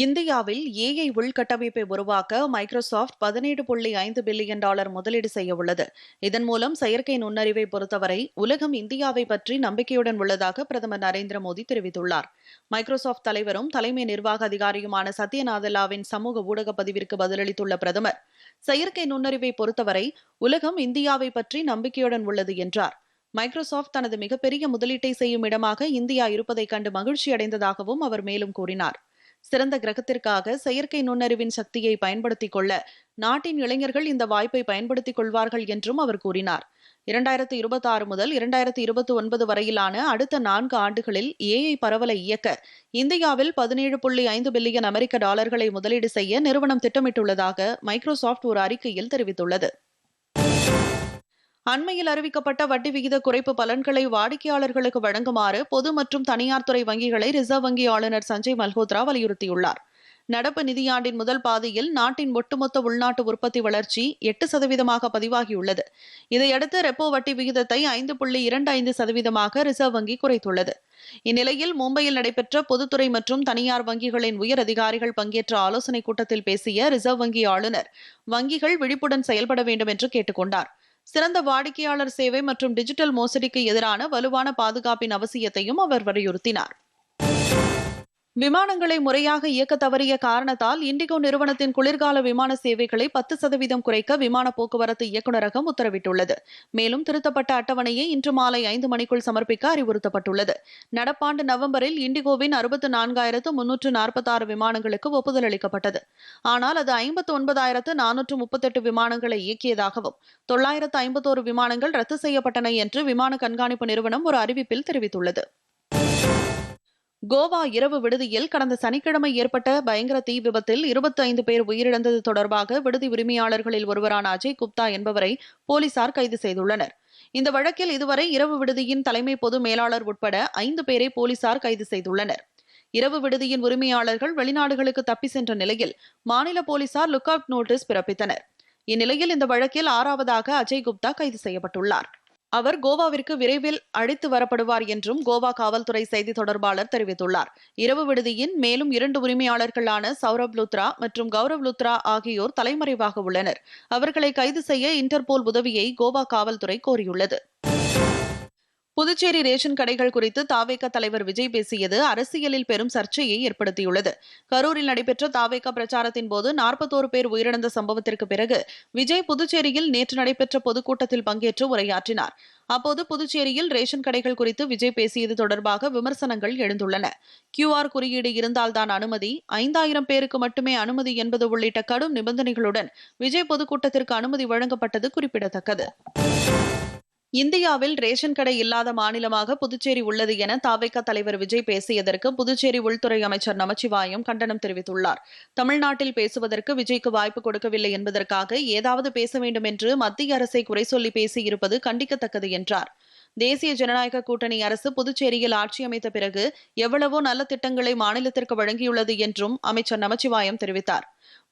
இந்தியாவில் ஏஐ உள்கட்டமைப்பை உருவாக்க மைக்ரோசாஃப்ட் பதினேழு புள்ளி ஐந்து பில்லியன் டாலர் முதலீடு செய்ய உள்ளது. இதன் மூலம் செயற்கை நுண்ணறிவை பொறுத்தவரை உலகம் இந்தியாவை பற்றி நம்பிக்கையுடன் உள்ளதாக பிரதமர் நரேந்திர மோடி தெரிவித்துள்ளார். மைக்ரோசாஃப்ட் தலைவரும் தலைமை நிர்வாக அதிகாரியுமான சத்யநாதலாவின் சமூக ஊடக பதிவிற்கு பதிலளித்துள்ள பிரதமர் செயற்கை நுண்ணறிவை பொறுத்தவரை உலகம் இந்தியாவை பற்றி நம்பிக்கையுடன் உள்ளது என்றார். மைக்ரோசாஃப்ட் தனது மிகப்பெரிய முதலீட்டை செய்யும் இடமாக இந்தியா இருப்பதைக் கண்டு மகிழ்ச்சி அடைந்ததாகவும் அவர் மேலும் கூறினார். சிறந்த கிரகத்திற்காக செயற்கை நுண்ணறிவின் சக்தியை பயன்படுத்திக் கொள்ள நாட்டின் இளைஞர்கள் இந்த வாய்ப்பை பயன்படுத்திக் கொள்வார்கள் என்றும் அவர் கூறினார். இரண்டாயிரத்தி இருபத்தி ஆறு முதல் இரண்டாயிரத்தி இருபத்தி ஒன்பது வரையிலான அடுத்த நான்கு ஆண்டுகளில் ஏஐ பரவலை இயக்க இந்தியாவில் பதினேழு புள்ளி ஐந்து பில்லியன் அமெரிக்க டாலர்களை முதலீடு செய்ய நிறுவனம் திட்டமிட்டுள்ளதாக மைக்ரோசாஃப்ட் ஒரு அறிக்கையில் தெரிவித்துள்ளது. அண்மையில் அறிவிக்கப்பட்ட வட்டி விகித குறைப்பு பலன்களை வாடிக்கையாளர்களுக்கு வழங்குமாறு பொது மற்றும் தனியார் துறை வங்கிகளை ரிசர்வ் வங்கி ஆளுநர் சஞ்சய் மல்ஹோத்ரா வலியுறுத்தியுள்ளார். நடப்பு நிதியாண்டின் முதல் பாதியில் நாட்டின் ஒட்டுமொத்த உள்நாட்டு உற்பத்தி வளர்ச்சி எட்டு சதவீதமாக பதிவாகியுள்ளது. இதையடுத்து ரெப்போ வட்டி விகிதத்தை ஐந்து புள்ளி இரண்டு ஐந்து சதவீதமாக ரிசர்வ் வங்கி குறைத்துள்ளது. இந்நிலையில் மும்பையில் நடைபெற்ற பொதுத்துறை மற்றும் தனியார் வங்கிகளின் உயர் அதிகாரிகள் பங்கேற்ற ஆலோசனைக் கூட்டத்தில் பேசிய ரிசர்வ் வங்கி ஆளுநர் வங்கிகள் விழிப்புடன் செயல்பட வேண்டும் என்று கேட்டுக்கொண்டார். சிறந்த வாடிக்கையாளர் சேவை மற்றும் டிஜிட்டல் மோசடிக்கு எதிரான வலுவான பாதுகாப்பின் அவசியத்தையும் அவர் வலியுறுத்தினார். விமானங்களை முறையாக இயக்க தவறிய காரணத்தால் இண்டிகோ நிறுவனத்தின் குளிர்கால விமான சேவைகளை பத்து சதவீதம் குறைக்க விமான போக்குவரத்து இயக்குநரகம் உத்தரவிட்டுள்ளது. மேலும் திருத்தப்பட்ட அட்டவணையை இன்று மாலை ஐந்து மணிக்குள் சமர்ப்பிக்க அறிவுறுத்தப்பட்டுள்ளது. நடப்பாண்டு நவம்பரில் இண்டிகோவின் அறுபத்து நான்காயிரத்து முன்னூற்று நாற்பத்தாறு விமானங்களுக்கு ஒப்புதல் அளிக்கப்பட்டது. ஆனால் அது ஐம்பத்து ஒன்பதாயிரத்து நானூற்று முப்பத்தெட்டு விமானங்களை இயக்கியதாகவும் தொள்ளாயிரத்து ஐம்பத்தோரு விமானங்கள் ரத்து செய்யப்பட்டன என்று விமான கண்காணிப்பு நிறுவனம் ஒரு அறிவிப்பில் தெரிவித்துள்ளது. கோவா இரவு விடுதியில் கடந்த சனிக்கிழமை ஏற்பட்ட பயங்கர தீ விபத்தில் இருபத்தி ஐந்து பேர் உயிரிழந்தது தொடர்பாக விடுதி உரிமையாளர்களில் ஒருவரான அஜய் குப்தா என்பவரை போலீசார் கைது செய்துள்ளனர். இந்த வழக்கில் இதுவரை இரவு விடுதியின் தலைமை பொது மேலாளர் உட்பட ஐந்து பேரை போலீசார் கைது செய்துள்ளனர். இரவு விடுதியின் உரிமையாளர்கள் வெளிநாடுகளுக்கு தப்பி சென்ற நிலையில் மாநில போலீசார் லுக் அவுட் நோட்டீஸ் பிறப்பித்தனர். இந்நிலையில் இந்த வழக்கில் ஆறாவதாக அஜய் குப்தா கைது செய்யப்பட்டுள்ளார். அவர் கோவாவிற்கு விரைவில் அழைத்து வரப்படுவார் என்றும் கோவா காவல்துறை செய்தி தொடர்பாளர் தெரிவித்துள்ளார். இரவு விடுதியின் மேலும் இரண்டு உரிமையாளர்களான சௌரப் லுத்ரா மற்றும் கௌரவ் லுத்ரா ஆகியோர் தலைமறைவாக உள்ளனர். அவர்களை கைது செய்ய இன்டர்போல் உதவியை கோவா காவல்துறை கோரியுள்ளது. புதுச்சேரி ரேஷன் கடைகள் குறித்து தாவேக தலைவர் விஜய் பேசியது அரசியலில் பெரும் சர்ச்சையை ஏற்படுத்தியுள்ளது. கரூரில் நடைபெற்ற தாவேக பிரச்சாரத்தின் போது நாற்பத்தோரு பேர் உயிரிழந்த சம்பவத்திற்கு பிறகு விஜய் புதுச்சேரியில் நேற்று நடைபெற்ற பொதுக்கூட்டத்தில் பங்கேற்று உரையாற்றினார். அப்போது புதுச்சேரியில் ரேஷன் கடைகள் குறித்து விஜய் பேசியது தொடர்பாக விமர்சனங்கள் எழுந்துள்ளன. கியூஆர் குறியீடு இருந்தால்தான் அனுமதி ஐந்தாயிரம் பேருக்கு மட்டுமே அனுமதி என்பது உள்ளிட்ட கடும் நிபந்தனைகளுடன் விஜய் பொதுக்கூட்டத்திற்கு அனுமதி வழங்கப்பட்டது குறிப்பிடத்தக்கது. இந்தியாவில் ரேஷன் கடை இல்லாத மாநிலமாக புதுச்சேரி உள்ளது என தாவைக்க தலைவர் விஜய் பேசியதற்கு புதுச்சேரி உள்துறை அமைச்சர் நமச்சிவாயம் கண்டனம் தெரிவித்துள்ளார். தமிழ்நாட்டில் பேசுவதற்கு விஜய்க்கு வாய்ப்பு கொடுக்கவில்லை என்பதற்காக ஏதாவது பேச வேண்டும் என்று மத்திய அரசை குறை சொல்லி பேசியிருப்பது கண்டிக்கத்தக்கது என்றார். தேசிய ஜனநாயக கூட்டணி அரசு புதுச்சேரியில் ஆட்சி அமைத்த பிறகு எவ்வளவோ நல்ல திட்டங்களை மாநிலத்திற்கு வழங்கியுள்ளது என்றும் அமைச்சர் நமச்சிவாயம் தெரிவித்தார்.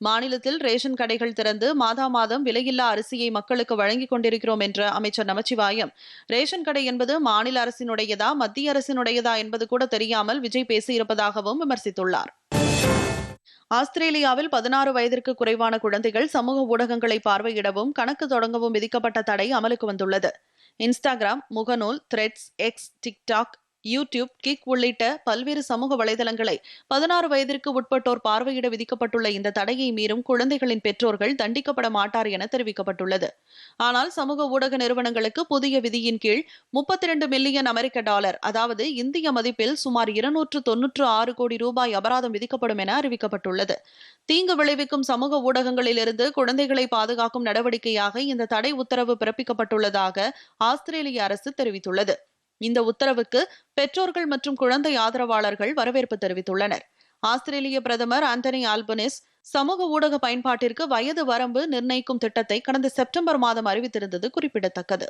மாநிலத்தில் ரேஷன் கடைகள் திறந்து மாதா மாதம் விலையில்லா அரிசியை மக்களுக்கு வழங்கிக் கொண்டிருக்கிறோம் என்ற அமைச்சர் நமச்சிவாயம். ரேஷன் கடை என்பது மாநில அரசினுடையதா மத்திய அரசினுடையதா என்பது கூட தெரியாமல் விஜய் பேசியிருப்பதாகவும் விமர்சித்துள்ளார். ஆஸ்திரேலியாவில் பதினாறு வயதிற்கு குறைவான குழந்தைகள் சமூக ஊடகங்களை பார்வையிடவும் கணக்கு தொடங்கவும் விதிக்கப்பட்ட தடை அமலுக்கு வந்துள்ளது. இன்ஸ்டாகிராம் முகநூல் Threads X TikTok YouTube Kick உள்ளிட்ட பல்வேறு சமூக வலைதளங்களை பதினாறு வயதிற்கு உட்பட்டோர் பார்வையிட விதிக்கப்பட்டுள்ள இந்த தடையை மீறும் குழந்தைகளின் பெற்றோர்கள் தண்டிக்கப்பட மாட்டார் என தெரிவிக்கப்பட்டுள்ளது. ஆனால் சமூக ஊடக நிறுவனங்களுக்கு புதிய விதியின் கீழ் முப்பத்தி இரண்டு மில்லியன் அமெரிக்க டாலர் அதாவது இந்திய மதிப்பில் சுமார் இருநூற்று தொன்னூற்று ஆறு கோடி ரூபாய் அபராதம் விதிக்கப்படும் என அறிவிக்கப்பட்டுள்ளது. தீங்கு விளைவிக்கும் சமூக ஊடகங்களிலிருந்து குழந்தைகளை பாதுகாக்கும் நடவடிக்கையாக இந்த தடை உத்தரவு பிறப்பிக்கப்பட்டுள்ளதாக ஆஸ்திரேலிய அரசு தெரிவித்துள்ளது. இந்த உத்தரவுக்கு பெற்றோர்கள் மற்றும் குழந்தை ஆதரவாளர்கள் வரவேற்பு தெரிவித்துள்ளனர். ஆஸ்திரேலிய பிரதமர் ஆண்டனி ஆல்பனிஸ் சமூக ஊடக பயன்பாட்டிற்கு வயது வரம்பு நிர்ணயிக்கும் திட்டத்தை கடந்த செப்டம்பர் மாதம் அறிவித்திருந்தது குறிப்பிடத்தக்கது.